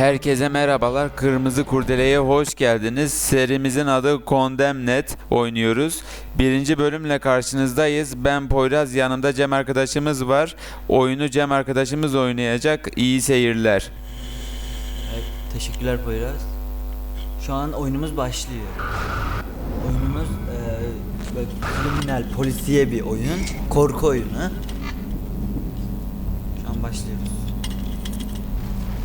Herkese merhabalar. Kırmızı Kurdele'ye hoş geldiniz. Serimizin adı Condemned oynuyoruz. Birinci bölümle karşınızdayız. Ben Poyraz, yanımda Cem arkadaşımız var. Oyunu Cem arkadaşımız oynayacak. İyi seyirler. Evet, teşekkürler Poyraz. Şu an oyunumuz başlıyor. Oyunumuz böyle kriminal, polisiye bir oyun. Korku oyunu. Şu an başlıyoruz.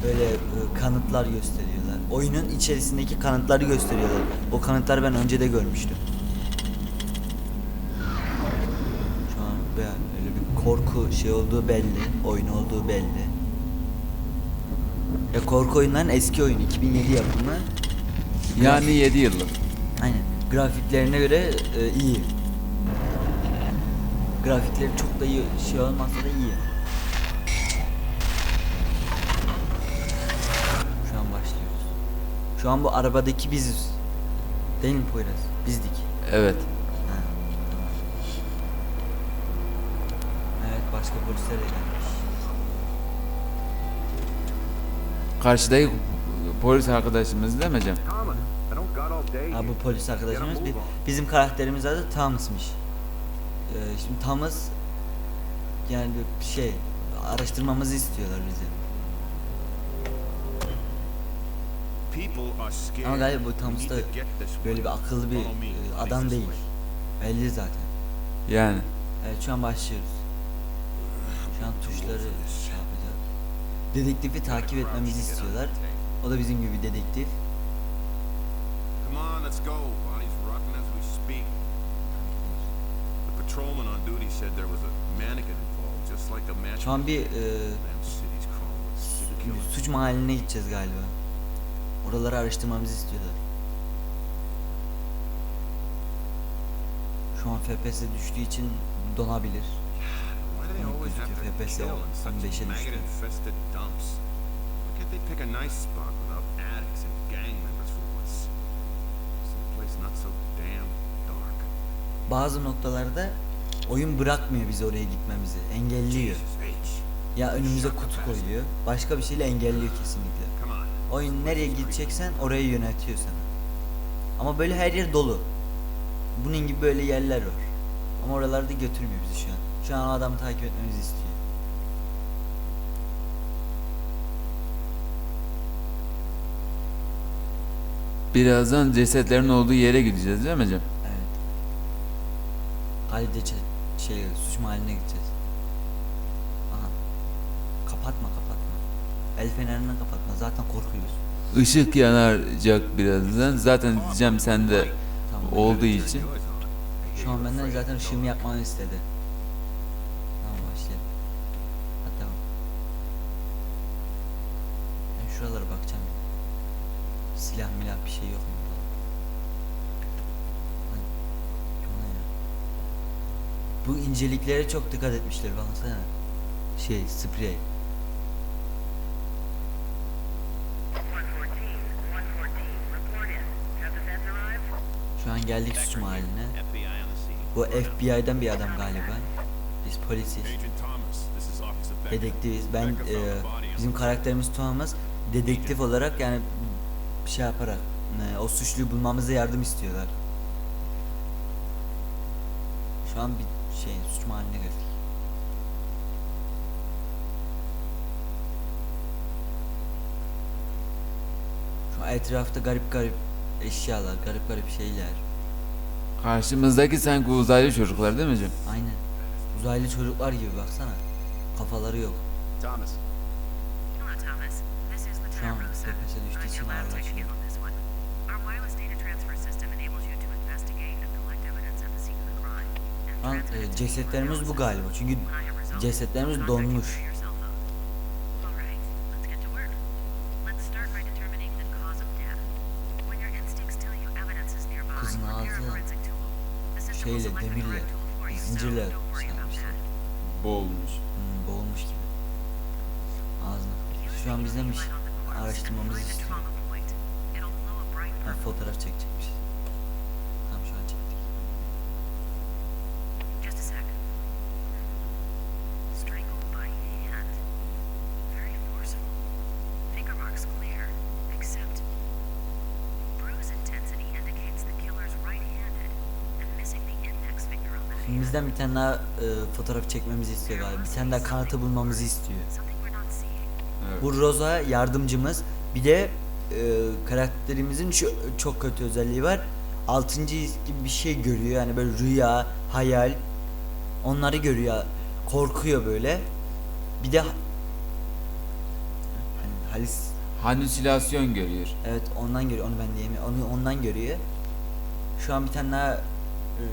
Böyle e, kanıtlar gösteriyorlar. Oyunun içerisindeki kanıtları gösteriyorlar. O kanıtları ben önce de görmüştüm. Şu an böyle bir korku şey olduğu belli. Oyun olduğu belli. Ya korku oyunların eski oyunu 2007 yapımı. Yani 7 yıllık. Aynen. Grafiklerine göre e, iyi. Grafikleri çok da iyi şey olmasa da iyi. Şu an başlıyoruz. Şu an bu arabadaki biziz. Değil mi Poyraz? Bizdik. Evet. Ha. Evet başka polisler de gelmiş. Karşıdaki polis arkadaşımız değil mi Cem? Ha bu polis arkadaşımız bir, bizim karakterimiz adı Thomas'mış. Ee, şimdi Thomas yani bir şey araştırmamızı istiyorlar bizi. Ama galiba bu Thomas da böyle bir akıllı bir e, adam değil. Belli zaten. Yani. Evet şu an başlıyoruz. Şu an tuşları şey yapacağız. Dedektifi takip etmemizi istiyorlar. O da bizim gibi bir dedektif. Şu an bir e, suç mahalline gideceğiz galiba. Oraları araştırmamızı istiyorlar. Şu an FPS düştüğü için donabilir. FPS kill in such 15'e düştü. can't they pick a nice spot without addicts and gang members for once? Someplace not so damn dark. Bazı noktalarda oyun bırakmıyor bizi oraya gitmemizi. Engelliyor. Ya önümüze kutu koyuyor. Başka bir şeyle engelliyor kesinlikle. Oyun nereye gideceksen oraya yönetiyor seni. Ama böyle her yer dolu. Bunun gibi böyle yerler var. Ama oralarda götürmüyor bizi şu an. Şu an o adamı takip etmemizi istiyor. Birazdan cesetlerin olduğu yere gideceğiz değil mi Cem? Evet. Halide şey suç mahalline gideceğiz. Aha. Kapatma kapatma. El fenerini kapatma. Zaten korkuyoruz. Işık yanacak birazdan. Zaten Cem sende Tamam. olduğu için. Şu an benden zaten ışığımı yapmanı istedi. Tamam başlayalım. Hadi devam. Ben şuralara bakacağım. Silah milah bir şey yok mu falan. Hadi. Bu ne ya? Bu inceliklere çok dikkat etmişler baksana. Şey sprey. Geldik suç mahalline. Bu FBI'den bir adam galiba. Biz polisiz. Dedektifiz. Ben e, bizim karakterimiz Thomas dedektif olarak yani bir şey yaparak e, o suçluyu bulmamıza yardım istiyorlar. Şu an bir şey suç mahalline geldik. Şu etrafta garip garip eşyalar, garip garip şeyler. Karşımızdaki sanki uzaylı çocuklar değil mi Cem? Aynen. Uzaylı çocuklar gibi baksana. Kafaları yok. Thomas, Hello, Thomas. This is Lieutenant Tamam, Rosa. tepesi düştüğü için ağırlaşıyor. technician on this one. Our wireless data transfer şeyle, demirle, zincirle that. Boğulmuş. Hmm, boğulmuş gibi. Ağzına. Şu an bizden bir araştırmamızı istiyor. Ha, fotoğraf çekecekmiş. Bizden bir tane daha e, fotoğraf çekmemizi istiyor galiba. Bir tane daha kanıtı bulmamızı istiyor. Evet. Bu Rosa yardımcımız. Bir de e, karakterimizin şu çok kötü özelliği var. Altıncı his gibi bir şey görüyor. Yani böyle rüya, hayal. Onları görüyor. Korkuyor böyle. Bir de hani halis Halüsinasyon görüyor. evet ondan görüyor. Onu ben diyemiyorum. Onu ondan görüyor. Şu an bir tane daha e,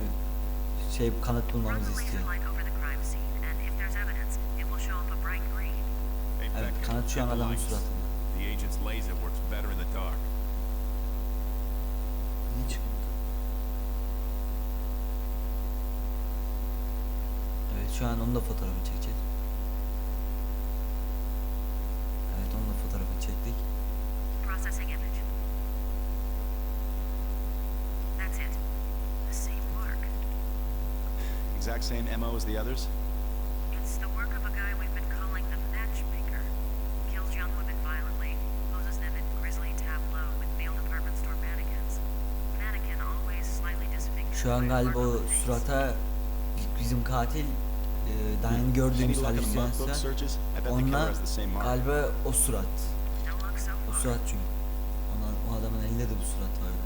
şey kanıt bulmamızı istiyor. light over the crime scene, and if there's evidence, it will show up a bright green. Hey, Evet kanıt şu an adamın suratında. The agent's laser works better in the dark. Evet şu an onun da fotoğrafını çekeceğiz. Evet onun da fotoğrafını çektik. Processing image. That's it. The same mark. Exact same MO as the others? It's the work of a guy we've been calling the matchmaker. Kills young women violently, poses them in grisly tableau with male department store mannequins. Mannequin always slightly disfigured. Şu an galiba o surata bizim katil e, daha yeni gördüğümüz halüsinasyon onunla galiba o surat. O surat çünkü. Ona, o adamın elinde de bu surat vardı.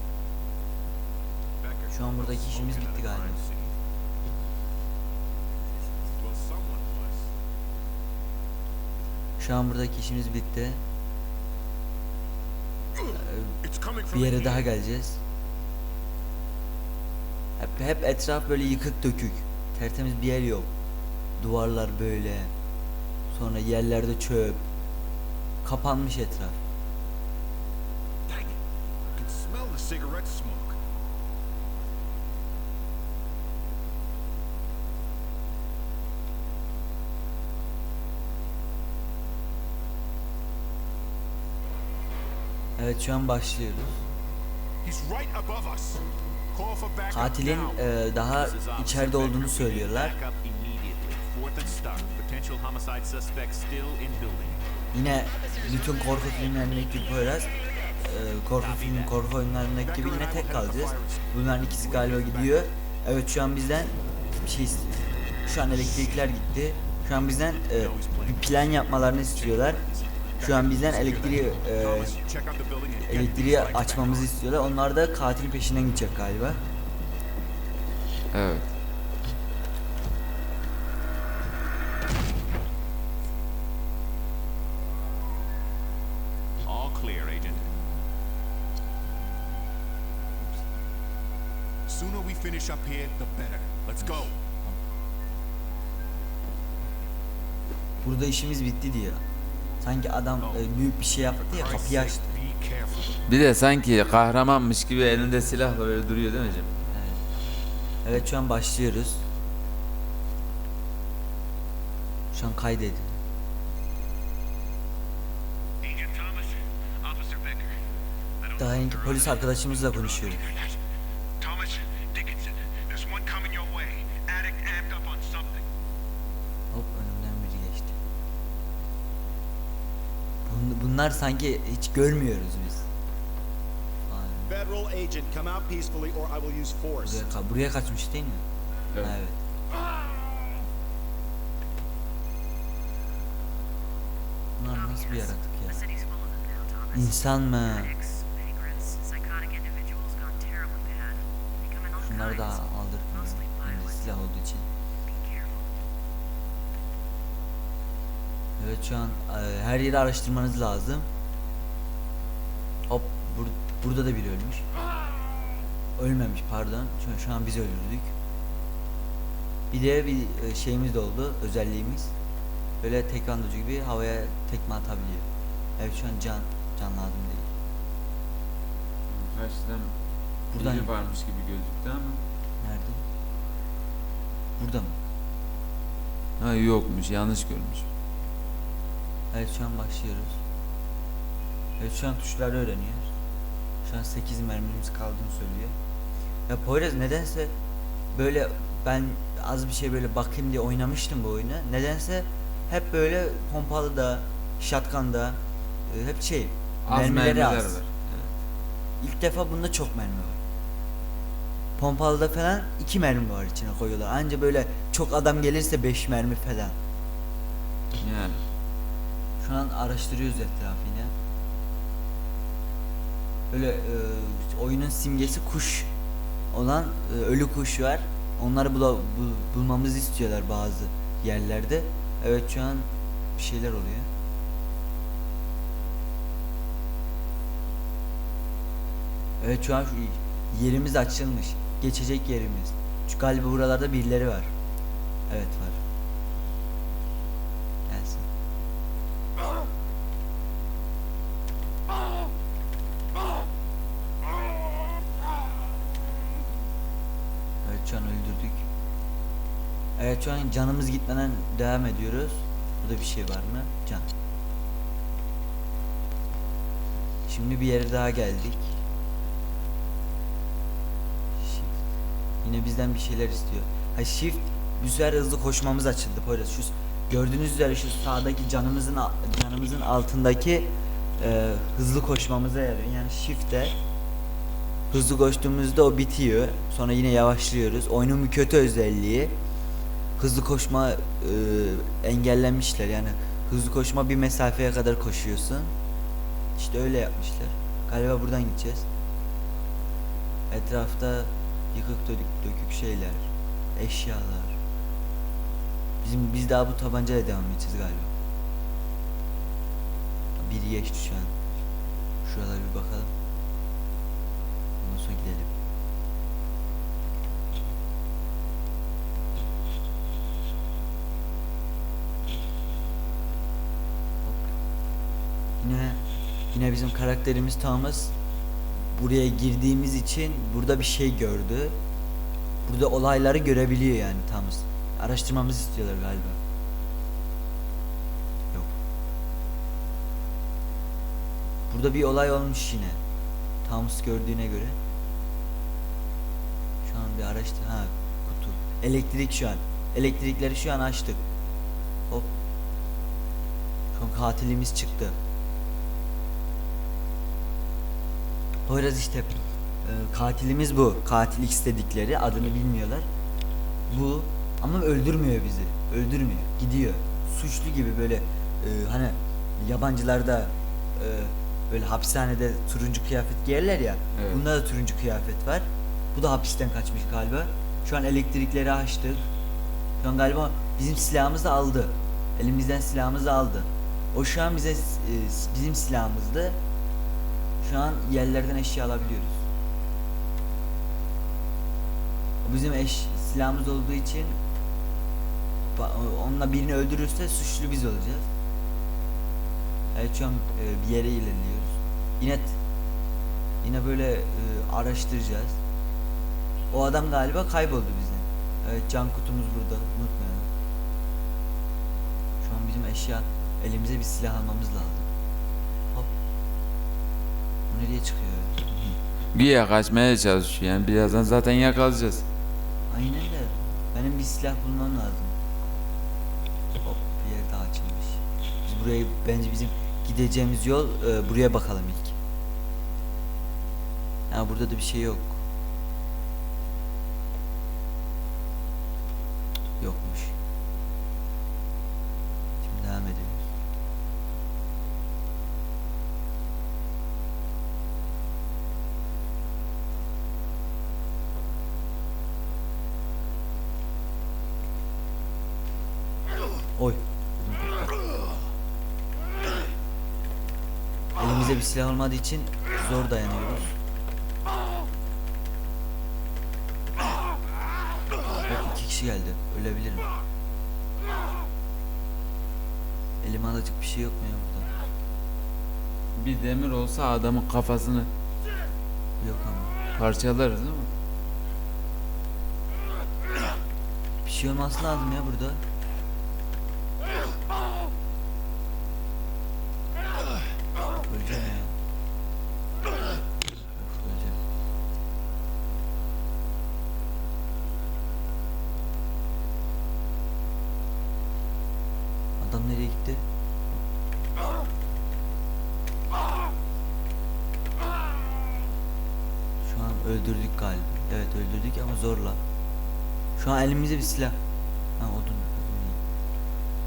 Şu an buradaki işimiz bitti galiba. Şu an buradaki işimiz bitti. Bir yere daha geleceğiz. Hep, hep etraf böyle yıkık dökük. Tertemiz bir yer yok. Duvarlar böyle. Sonra yerlerde çöp. Kapanmış etraf. Dang it. I can smell the cigarette smoke. Evet şu an başlıyoruz. Katilin e, daha içeride olduğunu söylüyorlar. Yine bütün korku filmlerindeki gibi Poyraz e, korku film, korku oyunlarındaki gibi yine tek kalacağız. Bunların ikisi galiba gidiyor. Evet şu an bizden bir şey istiyor. Şu an elektrikler gitti. Şu an bizden e, bir plan yapmalarını istiyorlar. Şu an bizden elektriği e, elektriği açmamızı istiyorlar. Onlar da katilin peşinden gidecek galiba. Evet. All clear, Agent. Sooner we finish up here, the better. Let's go. Burada işimiz bitti diyor. Sanki adam e, büyük bir şey yaptı ya kapıyı açtı. Bir de sanki kahramanmış gibi elinde silahla böyle duruyor değil mi Cem? Evet şu an başlıyoruz. Şu an don't Daha yeni polis arkadaşımızla konuşuyoruz. Bunlar sanki hiç görmüyoruz biz. Buraya, ka- buraya kaçmış değil mi? Evet. Evet. Bunlar nasıl bir yaratık ya? İnsan mı? Addicts, vagrants, psychotic individuals gone terribly bad. They come in all Şunları da kinds. aldırtmayın. Mostly Elinde violent. silah olduğu için. Be careful. Evet şu an e, her yeri araştırmanız lazım. Hop bur- burada da biri ölmüş. Ölmemiş pardon. Şu, şu an biz öldürdük. Bir de bir e, şeyimiz de oldu. Özelliğimiz. Böyle tekvandocu gibi havaya tekme atabiliyor. Evet şu an can can lazım değil. Karşıdan Buradan- biri varmış gibi gözüktü ama. Nerede? Burada mı? Ha yokmuş yanlış görmüş. Evet şu an başlıyoruz. Evet şu an tuşları öğreniyoruz. Şu an 8 mermimiz kaldığını söylüyor. Ya Poyraz nedense böyle ben az bir şey böyle bakayım diye oynamıştım bu oyunu. Nedense hep böyle pompalı da, shotgun da e, hep şey Az mermileri mermiler az. var. Evet. İlk defa bunda çok mermi var. Pompalıda falan iki mermi var içine koyuyorlar. Anca böyle çok adam gelirse 5 mermi falan. Yani. Şu an araştırıyoruz etrafı yine. Böyle e, oyunun simgesi kuş olan e, ölü kuş var. Onları bula, bul- bulmamızı istiyorlar bazı yerlerde. Evet şu an bir şeyler oluyor. Evet şu an yerimiz açılmış. Geçecek yerimiz. Şu galiba buralarda birileri var. Evet var. Gelsin. Evet şu an öldürdük. Evet şu an canımız gitmeden devam ediyoruz. Burada bir şey var mı? Can. Şimdi bir yere daha geldik. Shift. Yine bizden bir şeyler istiyor. Ha shift bu sefer hızlı koşmamız açıldı Poyraz. Şu gördüğünüz üzere şu sağdaki canımızın canımızın altındaki e, hızlı koşmamıza yarıyor. Yani shift'te hızlı koştuğumuzda o bitiyor. Sonra yine yavaşlıyoruz. Oyunun bir kötü özelliği hızlı koşma e, engellenmişler. Yani hızlı koşma bir mesafeye kadar koşuyorsun. İşte öyle yapmışlar. Galiba buradan gideceğiz. Etrafta yıkık dökük, dökük şeyler, eşyalar. Bizim biz daha bu tabancayla devam edeceğiz galiba. Biri geçti şu an. Şuralara bir bakalım. Ondan sonra gidelim. Yine yine bizim karakterimiz Thomas buraya girdiğimiz için burada bir şey gördü. Burada olayları görebiliyor yani Thomas. Araştırmamızı istiyorlar galiba. Yok. Burada bir olay olmuş yine. Thomas gördüğüne göre. Şu an bir araştır. Ha kutu. Elektrik şu an. Elektrikleri şu an açtık. Hop. Şu an katilimiz çıktı. Poyraz işte e, katilimiz bu. Katil istedikleri adını bilmiyorlar. Bu ama öldürmüyor bizi. Öldürmüyor. Gidiyor. Suçlu gibi böyle e, hani yabancılarda e, böyle hapishanede turuncu kıyafet giyerler ya. Evet. Bunda da turuncu kıyafet var. Bu da hapisten kaçmış galiba. Şu an elektrikleri açtık. Şu an galiba bizim silahımızı aldı. Elimizden silahımızı aldı. O şu an bize e, bizim silahımızdı. Şu an yerlerden eşya alabiliyoruz. Bizim eş silahımız olduğu için onunla birini öldürürse suçlu biz olacağız. Evet şu an e, bir yere ilerliyoruz. Yine yine böyle e, araştıracağız. O adam galiba kayboldu bizden. Evet can kutumuz burada. Unutmayalım. Şu an bizim eşya elimize bir silah almamız lazım. Nereye çıkıyor? Güya kaçmaya çalışıyor yani birazdan zaten yakalayacağız. Aynen de benim bir silah bulmam lazım. Hop bir yer daha açılmış. Biz buraya bence bizim gideceğimiz yol e, buraya bakalım ilk. Ya burada da bir şey yok. Yokmuş. Şimdi devam ediyoruz. Oy. Elimizde bir silah olmadığı için zor dayanıyoruz. Bak iki kişi geldi. Ölebilirim. Elime alacak bir şey yok mu ya burada? Bir demir olsa adamın kafasını Yok ama. parçalarız değil mi? Bir şey olması lazım ya burada. Öleceğim ya. Of, öleceğim. Adam nereye gitti? Şu an öldürdük galiba. Evet öldürdük ama zorla. Şu an elimizde bir silah. Ha odun.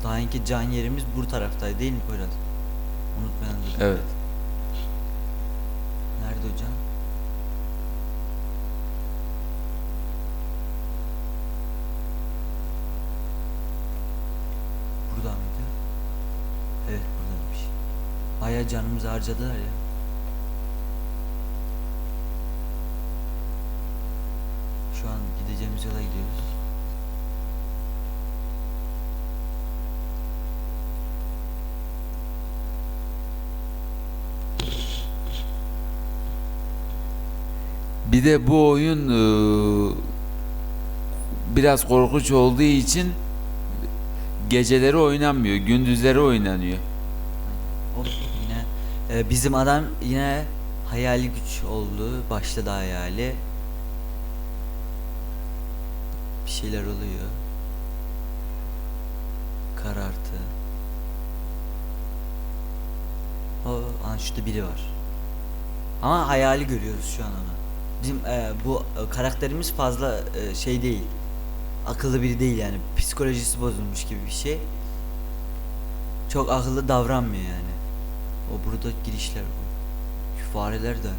Daha önce can yerimiz bu taraftaydı değil mi Poyraz? Unutmayalım. Evet. Nerede o can? Burada mıydı? Evet buradaymış. Bayağı canımızı harcadılar ya. Şu an gideceğimiz yola gidiyoruz. Bir de bu oyun eee, biraz korkunç olduğu için geceleri oynanmıyor, gündüzleri oynanıyor. Hop yine e, bizim adam yine hayali güç oldu. Başladı hayali. Bir şeyler oluyor. Karartı. O an şurada biri var. Ama hayali görüyoruz şu an onu. Bizim e, bu e, karakterimiz fazla e, şey değil. Akıllı biri değil yani. Psikolojisi bozulmuş gibi bir şey. Çok akıllı davranmıyor yani. O burada girişler bu. Şu fareler de.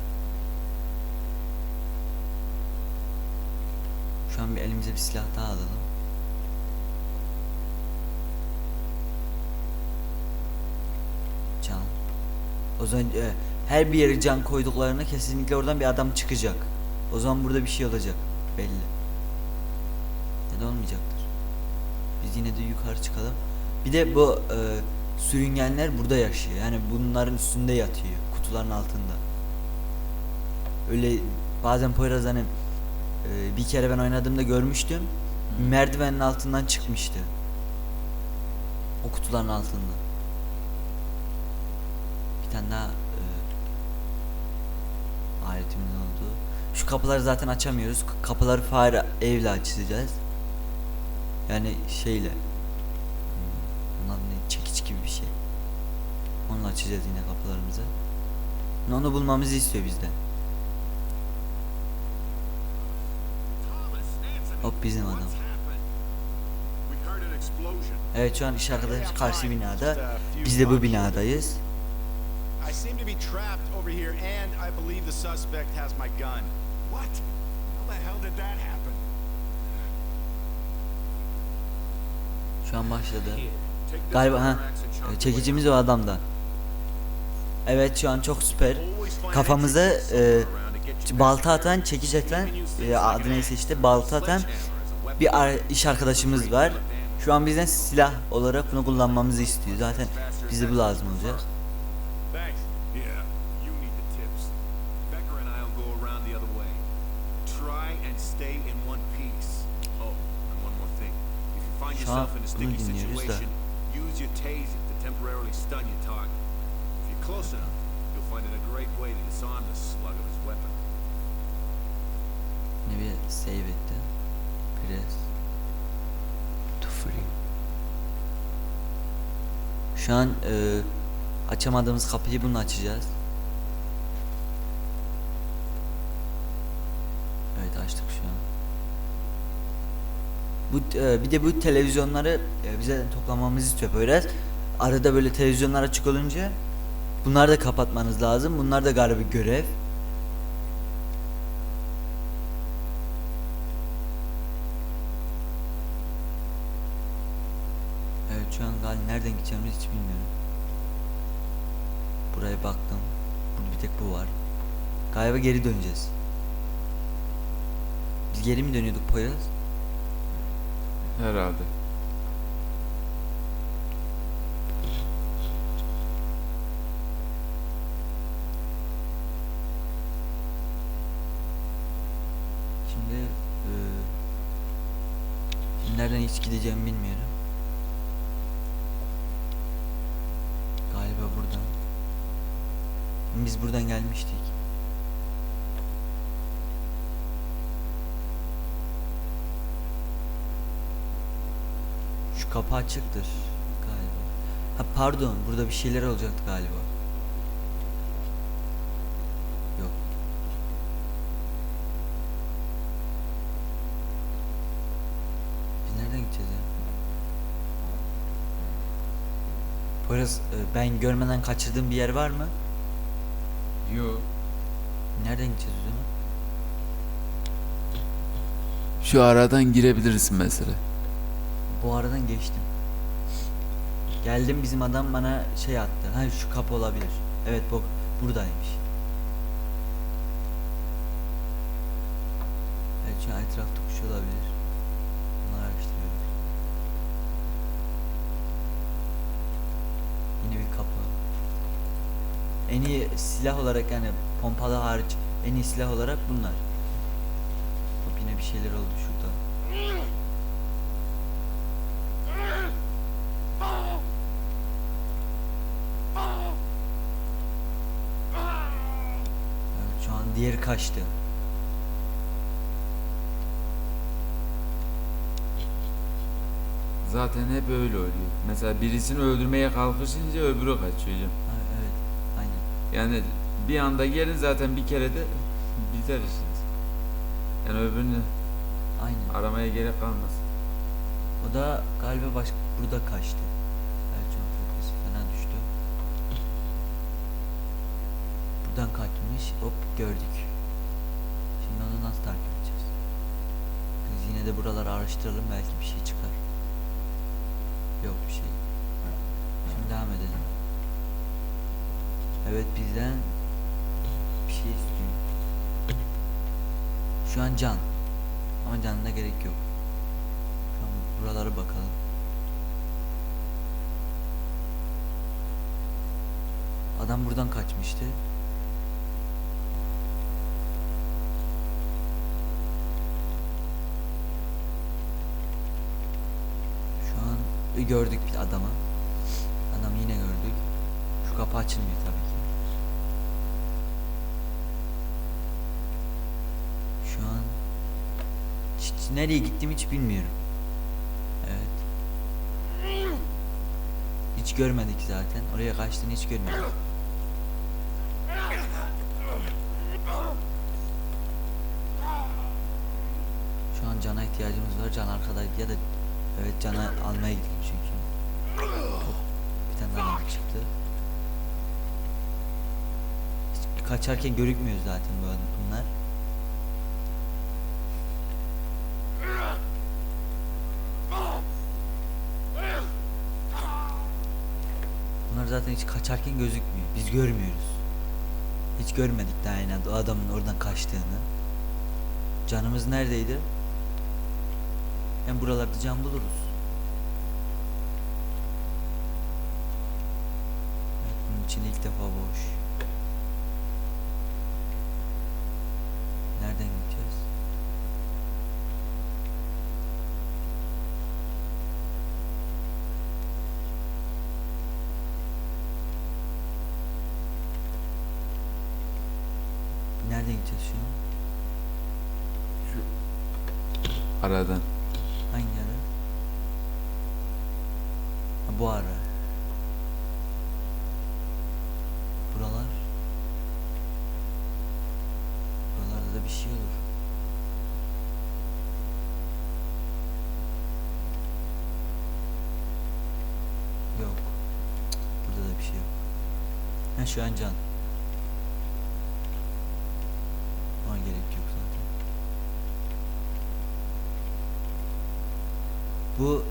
Şu an bir elimize bir silah daha alalım. Can. O zaman e, her bir yere can koyduklarına kesinlikle oradan bir adam çıkacak. O zaman burada bir şey olacak. Belli. Ya da olmayacaktır. Biz yine de yukarı çıkalım. Bir de bu e, sürüngenler burada yaşıyor. Yani bunların üstünde yatıyor. Kutuların altında. Öyle bazen Poyraz hani e, bir kere ben oynadığımda görmüştüm. Merdivenin altından çıkmıştı. O kutuların altında. Bir tane daha e, aletimin oldu. Şu kapıları zaten açamıyoruz. Kapıları fare evle açacağız. Yani şeyle. Bunlar ne? Çekiç gibi bir şey. Onunla açacağız yine kapılarımızı. Onu bulmamızı istiyor bizden. Hop bizim adam. Evet şu an iş arkadaşımız karşı binada. Biz de bu binadayız. I seem to be trapped over here, and I believe the suspect has my gun. What? How the hell did that happen? Şu an başladı. Galiba ha. Çekicimiz o adamda. Evet şu an çok süper. Kafamıza e, balta atan, çekiç atan, e, adı neyse işte balta atan bir ar- iş arkadaşımız var. Şu an bizden silah olarak bunu kullanmamızı istiyor. Zaten bize bu lazım olacak. Şu an bunu dinliyoruz da. Use your taser to temporarily stun your target. If you're close enough, you'll find it a great way to disarm the slug of his weapon. Ne bir save etti. Press. To free. Şu an e, açamadığımız kapıyı bununla açacağız. Evet açtık şu an. Bu e, bir de bu televizyonları e, bize toplamamızı istiyor böyle. Arada böyle televizyonlar açık olunca bunları da kapatmanız lazım. Bunlar da galiba görev. Evet şu an galiba nereden gideceğimizi hiç bilmiyorum. Buraya baktım. Burada bir tek bu var. Galiba geri döneceğiz. Biz geri mi dönüyorduk Poyraz? Herhalde. Şimdi şimdi nereden hiç gideceğimi bilmiyorum. Galiba buradan. Biz buradan gelmiştik. Kapı açıktır galiba. Ha pardon burada bir şeyler olacaktı galiba. Yok. Biz nereden gideceğiz ya? Poyraz e, ben görmeden kaçırdığım bir yer var mı? Yok. Nereden gideceğiz o zaman? Şu aradan girebiliriz mesela. Bu aradan geçtim. Geldim bizim adam bana şey attı. Ha şu kapı olabilir. Evet bu buradaymış. Evet şu an etrafta kuş olabilir. Bunları araştırıyoruz. Yine bir kapı. En iyi silah olarak yani pompalı hariç en iyi silah olarak bunlar. Hop yine bir şeyler oldu şurada. Evet şu an diğeri kaçtı. Zaten hep öyle oluyor. Mesela birisini öldürmeye kalkışınca öbürü kaçıyor hocam. Ha, evet aynen. Yani bir anda gelin zaten bir kere de biter işiniz. Yani öbürünü Aynen. aramaya gerek kalmaz. O da galiba baş burada kaçtı. Evet şu an fokus fena düştü. Buradan kaçmış. Hop gördük. Şimdi onu nasıl takip edeceğiz? Biz yine de buraları araştıralım belki bir şey çıkar. Yok bir şey. Şimdi devam edelim. Evet bizden bir şey istiyor. Şu an can. Ama canına gerek yok. Şu an buralara bakalım. Adam buradan kaçmıştı. Şu an e, gördük bir adamı. Adamı yine gördük. Şu kapı açılmıyor tabii ki. Şu an hiç, nereye gittiğimi hiç bilmiyorum. Evet. Hiç görmedik zaten. Oraya kaçtığını hiç görmedik. Şu an cana ihtiyacımız var. Can arkadaydı ya da evet cana almaya gittik çünkü. Bir tane daha adam çıktı. Kaçarken görükmüyor zaten bu bunlar. Bunlar zaten hiç kaçarken gözükmüyor. Biz görmüyoruz. Hiç görmedik daha yani adamın oradan kaçtığını. Canımız neredeydi? Hem buralarda can buluruz. Evet, bunun içinde ilk defa boş. Nereden gideceğiz? Nereden gideceğiz şu an? Aradan. Hangi ara? Ha, bu ara. Buralar. Buralarda da bir şey olur. Yok. Cık, Burada da bir şey yok. An can. Ama gerek yok zaten. Bu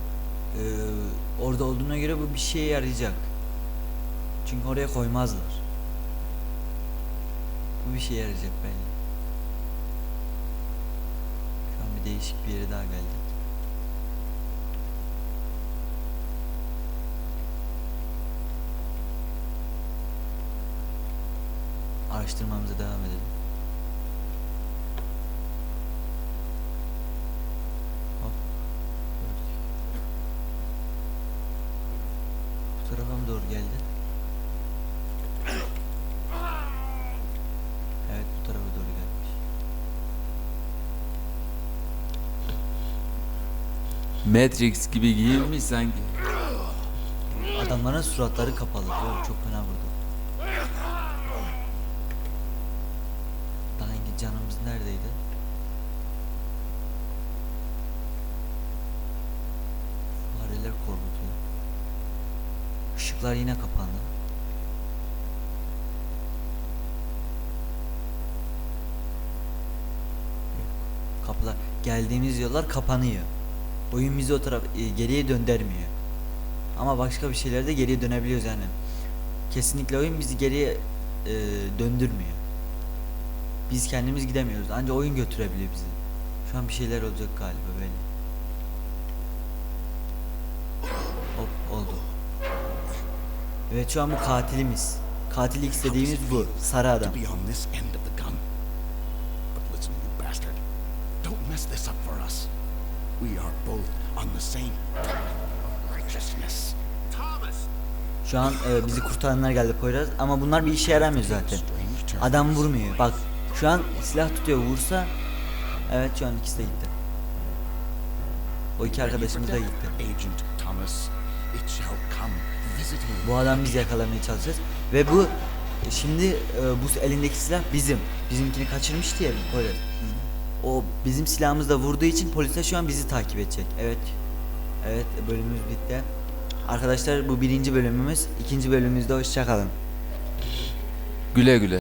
eee, orada olduğuna göre bu bir şeye yarayacak. Çünkü oraya koymazlar. Bu bir şeye yarayacak belli. Şu an bir değişik bir yere daha geldik. Araştırmamıza devam edelim. Hop. Bu tarafa mı doğru geldi? Evet bu tarafa doğru gelmiş. Matrix gibi giyinmiş sanki. Adamların suratları kapalı. Çok fena vurdu. Daha canımız neredeydi? Fareler korkutuyor. Işık Işıklar yine kapandı. Kapılar geldiğimiz yollar kapanıyor. Oyun bizi o taraf e, geriye döndürmüyor. Ama başka bir şeylerde geriye dönebiliyoruz yani. Kesinlikle oyun bizi geriye e, döndürmüyor. Biz kendimiz gidemiyoruz. Ancak oyun götürebiliyor bizi. Şu an bir şeyler olacak galiba böyle. Hop oldu. Evet şu an bu katilimiz. Katil X dediğimiz bu. Sarı adam. to be on this end of the gun. But listen, you bastard. Don't mess this up for us. We are both on the same path of righteousness. Thomas! Şu an e, bizi kurtaranlar geldi Poyraz ama bunlar bir işe yaramıyor zaten. Adam vurmuyor. Bak şu an silah tutuyor vursa Evet şu an ikisi de gitti. O iki arkadaşımız da gitti. Agent Thomas, it shall come visiting. Bu adam biz yakalamaya çalışacağız. Ve bu şimdi e, bu elindeki silah bizim. Bizimkini kaçırmıştı ya Poyraz. O bizim silahımızla vurduğu için polisler şu an bizi takip edecek. Evet. Evet bölümümüz bitti. Arkadaşlar bu birinci bölümümüz. İkinci bölümümüzde hoşçakalın. Güle güle.